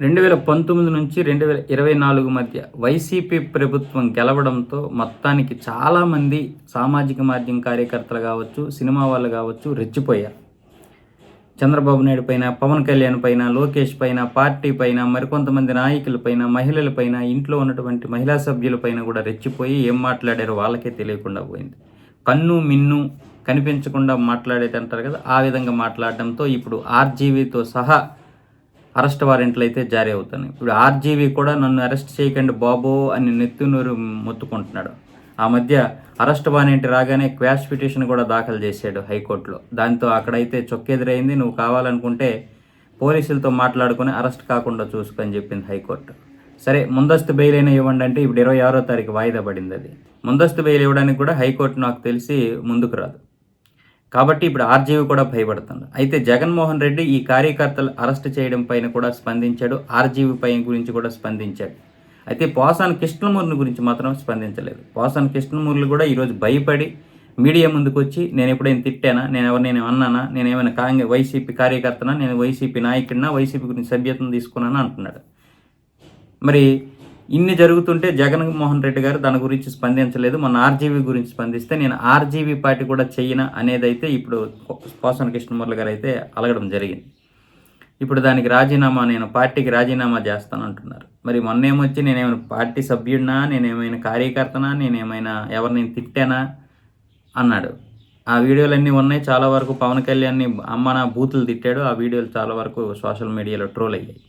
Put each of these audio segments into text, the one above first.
రెండు వేల పంతొమ్మిది నుంచి రెండు వేల ఇరవై నాలుగు మధ్య వైసీపీ ప్రభుత్వం గెలవడంతో మొత్తానికి చాలామంది సామాజిక మాధ్యమ కార్యకర్తలు కావచ్చు సినిమా వాళ్ళు కావచ్చు రెచ్చిపోయారు. చంద్రబాబు నాయుడు పైన పవన్ కళ్యాణ్ పైన లోకేష్ పైన పార్టీ పైన మరికొంతమంది నాయకులపైన మహిళలపైన ఇంట్లో ఉన్నటువంటి మహిళా సభ్యుల పైన కూడా రెచ్చిపోయి ఏం మాట్లాడారో వాళ్ళకే తెలియకుండా పోయింది. కన్ను మిన్ను కనిపించకుండా మాట్లాడేది అంటారు కదా ఆ విధంగా మాట్లాడడంతో ఇప్పుడు ఆర్జీవీతో సహా అరెస్ట్ వారెంట్లు అయితే జారీ అవుతున్నాయి. ఇప్పుడు ఆర్జీవీ కూడా నన్ను అరెస్ట్ చేయకండి బాబో అని నెత్తునూరు మొత్తుకుంటున్నాడు. ఆ మధ్య అరెస్ట్ వారెంట్ రాగానే క్వాష్ పిటిషన్ కూడా దాఖలు చేశాడు హైకోర్టులో. దాంతో అక్కడైతే చొక్కెదురైంది నువ్వు కావాలనుకుంటే పోలీసులతో మాట్లాడుకుని అరెస్ట్ కాకుండా చూసుకొని చెప్పింది హైకోర్టు. సరే ముందస్తు బెయిల్ అయినా ఇవ్వండి అంటే ఇప్పుడు ఇరవై ఆరో తారీఖు వాయిదా పడింది అది. ముందస్తు బెయిల్ ఇవ్వడానికి కూడా హైకోర్టు నాకు తెలిసి ముందుకు రాదు. కాబట్టి ఇప్పుడు ఆర్జీవి కూడా భయపడుతుంది. అయితే జగన్మోహన్ రెడ్డి ఈ కార్యకర్తలు అరెస్ట్ చేయడం పైన కూడా స్పందించాడు. ఆర్జీవి పై గురించి కూడా స్పందించాడు. అయితే పోసాన్ కృష్ణమూర్ని గురించి మాత్రం స్పందించలేదు. పోసాన్ కృష్ణమూర్లు కూడా ఈరోజు భయపడి మీడియా ముందుకు వచ్చి నేను ఎప్పుడైనా తిట్టానా? నేను ఎవరినైనా నేను అన్నానా? నేను ఏమైనా కాంగ్రెస్ వైసీపీ కార్యకర్తనా? నేను వైసీపీ నాయకుడినా? వైసీపీ గురించి సభ్యత్వం తీసుకున్నానా? అంటున్నాడు. మరి ఇన్ని జరుగుతుంటే జగన్మోహన్ రెడ్డి గారు దాని గురించి స్పందించలేదు. మన ఆర్జీవీ గురించి స్పందిస్తే నేను ఆర్జీవీ పార్టీ కూడా చెయ్యన అనేది అయితే ఇప్పుడు పోసన కృష్ణమూర్తి గారు అయితే అలగడం జరిగింది. ఇప్పుడు దానికి రాజీనామా నేను పార్టీకి రాజీనామా చేస్తాను అంటున్నారు మరి మొన్నేమొచ్చి నేనేమైనా పార్టీ సభ్యుడినా నేనేమైనా కార్యకర్తనా నేనేమైనా ఎవరిని తిట్టానా అన్నాడు. ఆ వీడియోలన్నీ ఉన్నాయి. చాలా వరకు పవన్ కళ్యాణ్ని అమ్మ నా బూతులు తిట్టాడు. ఆ వీడియోలు చాలా వరకు సోషల్ మీడియాలో ట్రోల్ అయ్యాయి.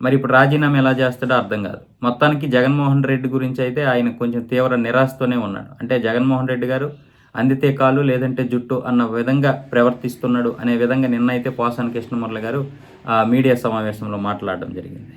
మరి ఇప్పుడు రాజీనామా ఎలా చేస్తాడో అర్థం కాదు. మొత్తానికి జగన్మోహన్ రెడ్డి గురించి అయితే ఆయన కొంచెం తీవ్ర నిరాశతోనే ఉన్నాడు. అంటే జగన్మోహన్ రెడ్డి గారు అందితే కాలు లేదంటే జుట్టు అన్న విధంగా ప్రవర్తిస్తున్నాడు అనే విధంగా నిన్న అయితే పోసాని కృష్ణమురళి గారు ఆ మీడియా సమావేశంలో మాట్లాడడం జరిగింది.